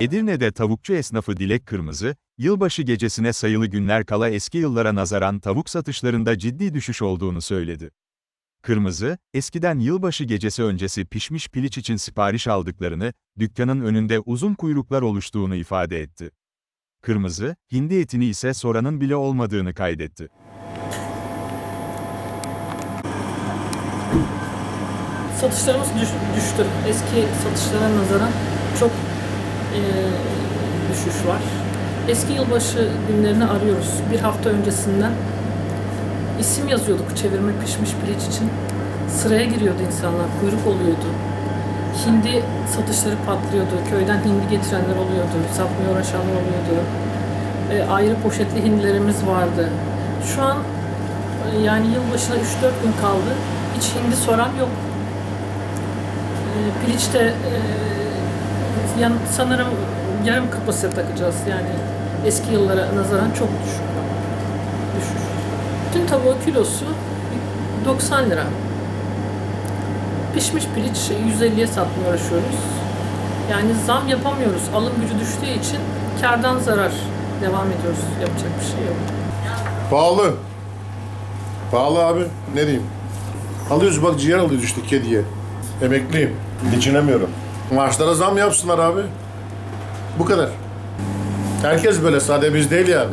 Edirne'de tavukçu esnafı Dilek Kırmızı, yılbaşı gecesine sayılı günler kala eski yıllara nazaran tavuk satışlarında ciddi düşüş olduğunu söyledi. Kırmızı, eskiden yılbaşı gecesi öncesi pişmiş piliç için sipariş aldıklarını, dükkanın önünde uzun kuyruklar oluştuğunu ifade etti. Kırmızı, hindi etini ise soranın bile olmadığını kaydetti. Satışlarımız düş- düştü. Eski satışlara nazaran çok eee, düşüş var. Eski yılbaşı günlerini arıyoruz. Bir hafta öncesinden isim yazıyorduk çevirme pişmiş piliç için. Sıraya giriyordu insanlar, kuyruk oluyordu. Hindi satışları patlıyordu. Köyden hindi getirenler oluyordu. Satmaya uğraşanlar oluyordu. E, ayrı poşetli hindilerimiz vardı. Şu an e, yani yılbaşına 3-4 gün kaldı. Hiç hindi soran yok. E, Piliç'te e, yan, sanırım yarım kapasite takacağız yani eski yıllara nazaran çok düşük. Düşüş. Tüm tavuğu kilosu 90 lira. Pişmiş piliç 150'ye satmaya uğraşıyoruz. Yani zam yapamıyoruz. Alım gücü düştüğü için kardan zarar devam ediyoruz. Yapacak bir şey yok. Pahalı. Pahalı abi. Ne diyeyim? Alıyoruz bak ciğer alıyoruz işte kediye. Emekliyim. Geçinemiyorum. Maaşlara zam yapsınlar abi. Bu kadar. Herkes böyle sade biz değil yani.